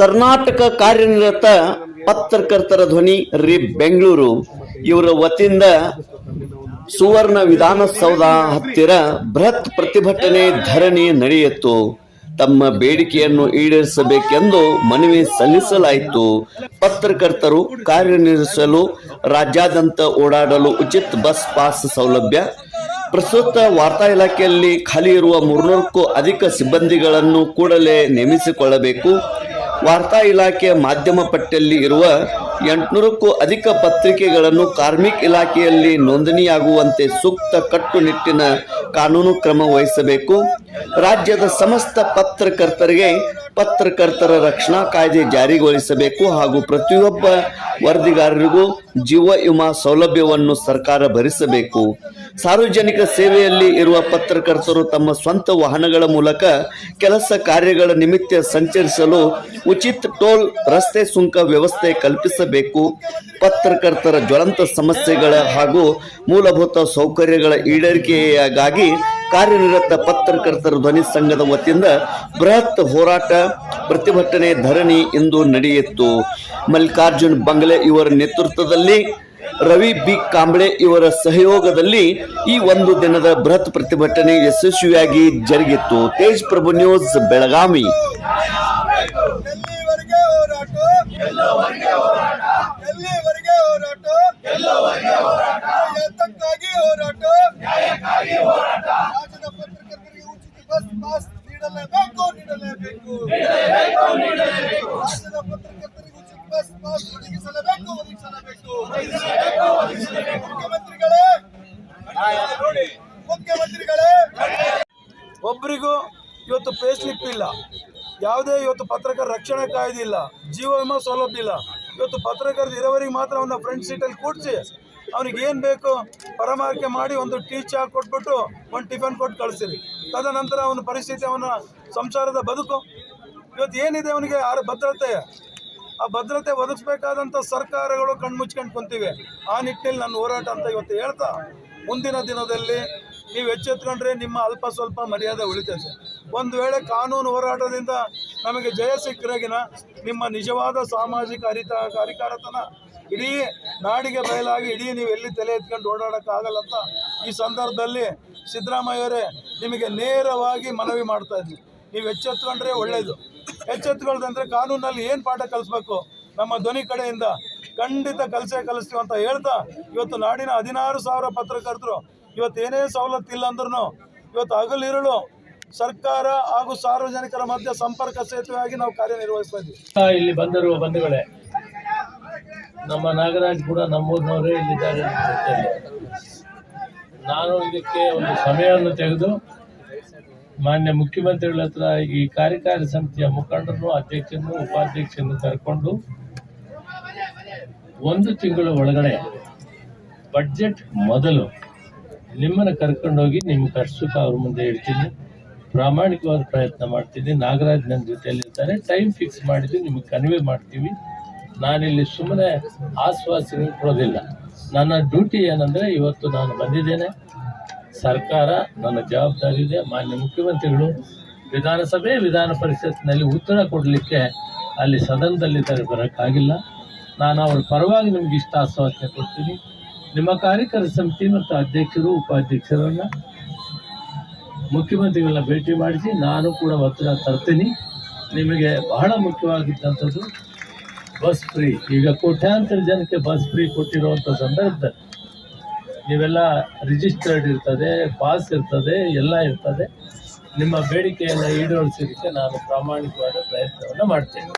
ಕರ್ನಾಟಕ ಕಾರ್ಯನಿರತ ಪತ್ರಕರ್ತರ ಧ್ವನಿ ರಿ ಬೆಂಗಳೂರು. ಇವರ ವತಿಯಿಂದ ಸುವರ್ಣ ವಿಧಾನಸೌಧ ಹತ್ತಿರ ಬೃಹತ್ ಪ್ರತಿಭಟನೆ ಧರಣಿ ನಡೆಯಿತು. ತಮ್ಮ ಬೇಡಿಕೆಯನ್ನು ಈಡೇರಿಸಬೇಕೆಂದು ಮನವಿ ಸಲ್ಲಿಸಲಾಯಿತು. ಪತ್ರಕರ್ತರು ಕಾರ್ಯನಿರ್ವಹಿಸಲು ರಾಜ್ಯಾದ್ಯಂತ ಓಡಾಡಲು ಉಚಿತ ಬಸ್ ಪಾಸ್ ಸೌಲಭ್ಯ, ಪ್ರಸ್ತುತ ವಾರ್ತಾ ಇಲಾಖೆಯಲ್ಲಿ ಖಾಲಿ ಇರುವ ಮೂರ್ನೂರಕ್ಕೂ ಅಧಿಕ ಸಿಬ್ಬಂದಿಗಳನ್ನು ಕೂಡಲೇ ನೇಮಿಸಿಕೊಳ್ಳಬೇಕು. ವಾರ್ತಾ ಇಲಾಖೆಯ ಮಾಧ್ಯಮ ಪಟ್ಟಿಯಲ್ಲಿ ಇರುವ ಎಂಟುನೂರಕ್ಕೂ ಅಧಿಕ ಪತ್ರಿಕೆಗಳನ್ನು ಕಾರ್ಮಿಕ ಇಲಾಖೆಯಲ್ಲಿ ನೋಂದಣಿಯಾಗುವಂತೆ ಸೂಕ್ತ ಕಟ್ಟುನಿಟ್ಟಿನ ಕಾನೂನು ಕ್ರಮ ವಹಿಸಬೇಕು. ರಾಜ್ಯದ ಸಮಸ್ತ ಪತ್ರಕರ್ತರಿಗೆ ಪತ್ರಕರ್ತರ ರಕ್ಷಣಾ ಕಾಯ್ದೆ ಜಾರಿಗೊಳಿಸಬೇಕು ಹಾಗೂ ಪ್ರತಿಯೊಬ್ಬ ವರದಿಗಾರರಿಗೂ ಜೀವ ವಿಮಾ ಸೌಲಭ್ಯವನ್ನು ಸರ್ಕಾರ ಭರಿಸಬೇಕು. ಸಾರ್ವಜನಿಕ ಸೇವೆಯಲ್ಲಿ ಇರುವ ಪತ್ರಕರ್ತರು ತಮ್ಮ ಸ್ವಂತ ವಾಹನಗಳ ಮೂಲಕ ಕೆಲಸ ಕಾರ್ಯಗಳ ನಿಮಿತ್ತ ಸಂಚರಿಸಲು ಉಚಿತ ಟೋಲ್ ರಸ್ತೆ ಸುಂಕ ವ್ಯವಸ್ಥೆ ಕಲ್ಪಿಸಬೇಕು. ಪತ್ರಕರ್ತರ ಜ್ವಲಂತ ಸಮಸ್ಯೆಗಳ ಹಾಗೂ ಮೂಲಭೂತ ಸೌಕರ್ಯಗಳ ಈಡೇರಿಕೆಗಾಗಿ ಕಾರ್ಯನಿರತ ಪತ್ರಕರ್ತರ ಧ್ವನಿ ಸಂಘದ ವತಿಯಿಂದ ಬೃಹತ್ ಹೋರಾಟ, ಪ್ರತಿಭಟನೆ, ಧರಣಿ ಇಂದು ನಡೆಯಿತು. ಮಲ್ಲಿಕಾರ್ಜುನ್ ಬಂಗ್ಲೆ ಇವರ ನೇತೃತ್ವದಲ್ಲಿ, ರವಿ ಬಿ. ಕಾಂಬ್ಳೆ ಇವರ ಸಹಯೋಗದಲ್ಲಿ ಈ ಒಂದು ದಿನದ ಬೃಹತ್ ಪ್ರತಿಭಟನೆ ಯಶಸ್ವಿಯಾಗಿ ಜರುಗಿತ್ತು. ತೇಜ್ ಪ್ರಭು ನ್ಯೂಸ್, ಬೆಳಗಾವಿ ಎಲ್ಲಿವರೆಗೆ ಹೋರಾಟ ಎಲ್ಲಿವರೆಗೆ ಹೋರಾಟ ಯಾತಕ್ಕಾಗಿ ಹೋರಾಟ ರಾಜ್ಯದ ಪತ್ರಕರ್ತರಿಗೆ ಉಚಿತ ಬಸ್ ಪಾಸ್ ನೀಡಲೇಬೇಕು ನೀಡಲೇಬೇಕು. ರಾಜ್ಯದ ಪತ್ರಕರ್ತರಿಗೆ ಉಚಿತ ಬಸ್ ಪಾಸ್ ಒದಗಿಸಲೇಬೇಕು ಒದಗಿಸಲೇಬೇಕು. ಮುಖ್ಯಮಂತ್ರಿಗಳೇ ಮುಖ್ಯಮಂತ್ರಿಗಳೇ. ಒಬ್ಬರಿಗೂ ಇವತ್ತು ಪೇ ಸ್ಲಿಪ್ ಇಲ್ಲ. ಯಾವುದೇ ಇವತ್ತು ಪತ್ರಕರ್ತ ರಕ್ಷಣೆ ಕಾಯ್ದಿಲ್ಲ ಜೀವ ವಿಮಾ ಸೌಲಭ್ಯ ಇಲ್ಲ. ಇವತ್ತು ಪತ್ರಕರ್ತ ಇರೋವರಿಗೆ ಮಾತ್ರ ಅವನ ಫ್ರಂಟ್ ಸೀಟಲ್ಲಿ ಕೂಡಿಸಿ ಅವ್ನಿಗೆ ಏನು ಬೇಕು, ಪರಮಾರಿಕೆ ಮಾಡಿ ಒಂದು ಟೀ, ಚಾ ಕೊಟ್ಬಿಟ್ಟು ಒಂದು ಟಿಫನ್ ಕೊಟ್ಟು ಕಳಿಸಿರಿ. ತದನಂತರ ಅವನ ಪರಿಸ್ಥಿತಿ, ಅವನ ಸಂಸಾರದ ಬದುಕು. ಇವತ್ತು ಏನಿದೆ ಅವನಿಗೆ? ಆ ಭದ್ರತೆ. ಆ ಭದ್ರತೆ ಒದಗಿಸ್ಬೇಕಾದಂಥ ಸರ್ಕಾರಗಳು ಕಣ್ಮುಚ್ಕೊಂಡು ಕುಂತಿವೆ. ಆ ನಿಟ್ಟಿನಲ್ಲಿ ನನ್ನ ಹೋರಾಟ ಅಂತ ಇವತ್ತು ಹೇಳ್ತಾ, ಮುಂದಿನ ದಿನದಲ್ಲಿ ನೀವು ಎಚ್ಚೆತ್ಕೊಂಡ್ರೆ ನಿಮ್ಮ ಅಲ್ಪ ಸ್ವಲ್ಪ ಮರ್ಯಾದೆ ಉಳಿತೈತೆ ಒಂದು ವೇಳೆ ಕಾನೂನು ಹೋರಾಟದಿಂದ ನಮಗೆ ಜಯ ಸಿಕ್ಕರಾಗಿನ ನಿಮ್ಮ ನಿಜವಾದ ಸಾಮಾಜಿಕ ಅರಿತ ಅಧಿಕಾರತನ ಇಡೀ ನಾಡಿಗೆ ಬಯಲಾಗಿ ಇಡೀ ನೀವು ಎಲ್ಲಿ ತಲೆ ಎತ್ಕೊಂಡು ಓಡಾಡೋಕ್ಕಾಗಲ್ಲ ಅಂತ ಈ ಸಂದರ್ಭದಲ್ಲಿ ಸಿದ್ದರಾಮಯ್ಯವರೇ ನಿಮಗೆ ನೇರವಾಗಿ ಮನವಿ ಮಾಡ್ತಾ ಇದ್ವಿ. ನೀವು ಎಚ್ಚೆತ್ಕೊಂಡ್ರೆ ಒಳ್ಳೆಯದು ಎಚ್ಚೆತ್ಕೊಳ್ದಂದ್ರೆ ಕಾನೂನಲ್ಲಿ ಏನು ಪಾಠ ಕಲಿಸ್ಬೇಕು? ನಮ್ಮ ಧ್ವನಿ ಕಡೆಯಿಂದ ಖಂಡಿತ ಕಲಸೇ ಕಲಿಸ್ತೀವಿ ಅಂತ ಹೇಳ್ತಾ ಇವತ್ತು ನಾಡಿನ ಹದಿನಾರು ಸಾವಿರ ಪತ್ರಕರ್ತರು ಇವತ್ತು ಏನೇ ಸವಲತ್ತಿಲ್ಲ ಅಂದ್ರೂ ಇವತ್ತು ಹಗಲಿರುಳು ಸರ್ಕಾರ ಹಾಗೂ ಸಾರ್ವಜನಿಕರ ಮಧ್ಯೆ ಸಂಪರ್ಕ ಸೇತುವೆಯಾಗಿ ನಾವು ಕಾರ್ಯನಿರ್ವಹಿಸ್ತಾ ಇದ್ದೀವಿ ಇಲ್ಲಿ ಬಂದಿರುವ ಬಂಧುಗಳೇ ನಮ್ಮ ನಾಗರಾಜ್ ಕೂಡ ನಮ್ಮೂರಿನವರೇ ಇಲ್ಲಿದ್ದಾರೆ ನಾನು ಇದಕ್ಕೆ ಒಂದು ಸಮಯವನ್ನು ತೆಗೆದು ಮಾನ್ಯ ಮುಖ್ಯಮಂತ್ರಿಗಳ ಹತ್ರ ಈ ಕಾರ್ಯಕಾರಿ ಸಮಿತಿಯ ಮುಖಂಡರನ್ನು ಅಧ್ಯಕ್ಷರನ್ನು ಉಪಾಧ್ಯಕ್ಷರನ್ನು ಕರ್ಕೊಂಡು ಒಂದು ತಿಂಗಳ ಒಳಗಡೆ ಬಡ್ಜೆಟ್ ಮೊದಲು ನಿಮ್ಮನ್ನು ಕರ್ಕೊಂಡೋಗಿ ನಿಮ್ಮ ಕಷ್ಟ ಅವ್ರ ಮುಂದೆ ಇಡ್ತೀನಿ ಪ್ರಾಮಾಣಿಕವಾದ ಪ್ರಯತ್ನ ಮಾಡ್ತೀನಿ. ನಾಗರಾಜ್ ನನ್ನ ಜೊತೆಯಲ್ಲಿರ್ತಾರೆ. ಟೈಮ್ ಫಿಕ್ಸ್ ಮಾಡಿದ್ದು ನಿಮಗೆ ಕನ್ವೆ ಮಾಡ್ತೀವಿ. ನಾನಿಲ್ಲಿ ಸುಮ್ಮನೆ ಆಶ್ವಾಸನೆ ಕೊಡೋದಿಲ್ಲ. ನನ್ನ ಡ್ಯೂಟಿ ಏನಂದರೆ ಇವತ್ತು ನಾನು ಬಂದಿದ್ದೇನೆ. ಸರ್ಕಾರ ನನ್ನ ಜವಾಬ್ದಾರಿ ಇದೆ ಮಾನ್ಯ ಮುಖ್ಯಮಂತ್ರಿಗಳು ವಿಧಾನಸಭೆ, ವಿಧಾನ ಪರಿಷತ್ನಲ್ಲಿ ಉತ್ತರ ಕೊಡಲಿಕ್ಕೆ ಅಲ್ಲಿ ಸದನದಲ್ಲಿ ತರ ಬರೋಕ್ಕಾಗಿಲ್ಲ. ನಾನು ಅವ್ರ ಪರವಾಗಿ ನಿಮ್ಗೆ ಇಷ್ಟ ಆಶ್ವಾಸನೆ ಕೊಡ್ತೀನಿ. ನಿಮ್ಮ ಕಾರ್ಯಕರ ಸಮಿತಿ ಮತ್ತು ಅಧ್ಯಕ್ಷರು, ಉಪಾಧ್ಯಕ್ಷರನ್ನು ಮುಖ್ಯಮಂತ್ರಿಗಳನ್ನ ಭೇಟಿ ಮಾಡಿಸಿ ನಾನು ಕೂಡ ಒತ್ತಡ ತರ್ತೀನಿ. ನಿಮಗೆ ಬಹಳ ಮುಖ್ಯವಾಗಿದ್ದಂಥದ್ದು ಬಸ್ ಫ್ರೀ. ಈಗ ಕೋಟ್ಯಾಂತರ ಜನಕ್ಕೆ ಬಸ್ ಫ್ರೀ ಕೊಟ್ಟಿರುವಂಥ ಸಂದರ್ಭದಲ್ಲಿ ನೀವೆಲ್ಲ ರಿಜಿಸ್ಟರ್ಡ್ ಇರ್ತದೆ ಪಾಸ್ ಇರ್ತದೆ, ಎಲ್ಲ ಇರ್ತದೆ. ನಿಮ್ಮ ಬೇಡಿಕೆಯನ್ನು ಈಡೇರಿಸಲಿಕ್ಕೆ ನಾನು ಪ್ರಾಮಾಣಿಕವಾದ ಪ್ರಯತ್ನವನ್ನು ಮಾಡ್ತೇನೆ.